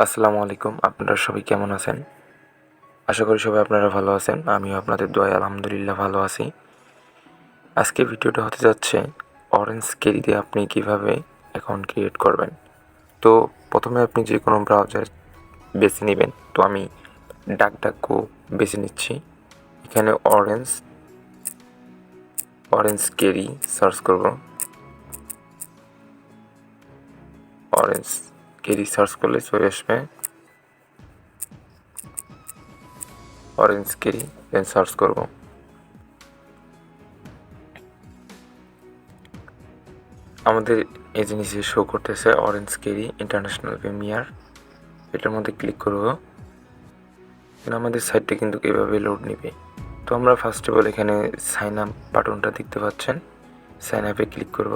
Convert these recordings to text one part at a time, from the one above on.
আসসালামু আলাইকুম। আপনারা সবাই কেমন আছেন? আশা করি সবাই আপনারা ভালো আছেন। আমিও আপনাদের দোয়ায় আলহামদুলিল্লাহ ভালো আছি। আজকে ভিডিওটা হতে যাচ্ছে অরেঞ্জ কেরি দিয়ে আপনি কীভাবে অ্যাকাউন্ট ক্রিয়েট করবেন। তো প্রথমে আপনি যে কোনো ব্রাউজার বেছে নেবেন। তো আমি ডাক ডাকো বেছে নিচ্ছি। এখানে অরেঞ্জ অরেঞ্জ কেরি সার্চ করব। অরেঞ্জ কেরি সার্চ করলে চলে আসবে। অরেঞ্জ কেরি দেন সার্চ করব। আমাদের এই জিনিসে শো করতেছে অরেঞ্জ কেরি ইন্টারন্যাশনাল প্রিমিয়ার এটার মধ্যে ক্লিক করব। আমাদের সাইটটা কিন্তু এভাবে লোড নেবে। তো আমরা ফার্স্ট অফ অল এখানে সাইন আপ বাটনটা দেখতে পাচ্ছেন। সাইন আপে ক্লিক করব।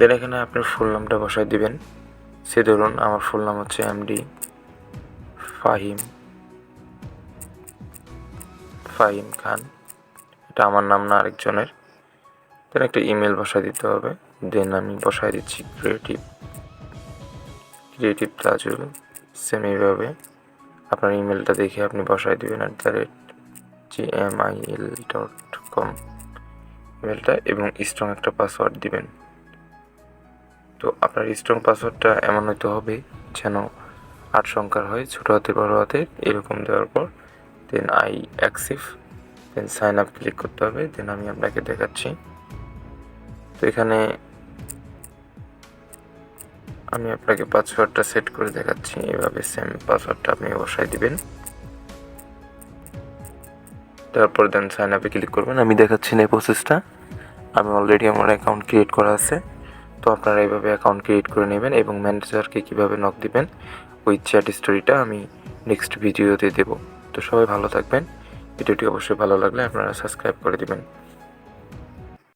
দেন এখানে আপনার ফুল নামটা বসায় দিবেন। সে ধরুন আমার ফুল নাম হচ্ছে এমডি ফাহিম। ফাহিম খান। এটা আমার নাম না আরেকজনের। দেন একটা ইমেল বসায় দিতে হবে। দেন আমি বসায় দিচ্ছি ক্রিয়েটিভ ক্রিয়েটিভ তাজুল সেম এইভাবে। আপনার ইমেলটা দেখে আপনি বসায় দেবেন at the rate G M I L dot com ইমেলটা এবং স্ট্রং একটা পাসওয়ার্ড দিবেন। তো আপনার স্ট্রং পাসওয়ার্ডটা এমন হতে হবে যেন আট সংখ্যার হয়, ছোটো হাতে বড় হাতে এরকম দেওয়ার পর দেন আই অ্যাক্সিভ দেন সাইন আপ ক্লিক করতে হবে দেন আমি আপনাকে দেখাচ্ছি। তো এখানে আমি আপনাকে পাসওয়ার্ডটা সেট করে দেখাচ্ছি, এভাবে সেম পাসওয়ার্ডটা আপনি বসাই দিবেন। তারপর দেন সাইন আপে ক্লিক করবেন, আমি দেখাচ্ছি না এই প্রসেসটা আমি অলরেডি আমার অ্যাকাউন্ট ক্রিয়েট করা আছে। তো আপনারা এইভাবে অ্যাকাউন্ট ক্রিয়েট করে নেবেন এবং ম্যানেজারকে কীভাবে নক দিবেন, ওই চ্যাট স্টোরিটা আমি নেক্সট ভিডিওতে দেব। তো সবাই ভালো থাকবেন। ভিডিওটি অবশ্যই ভালো লাগলে আপনারা সাবস্ক্রাইব করে দিবেন।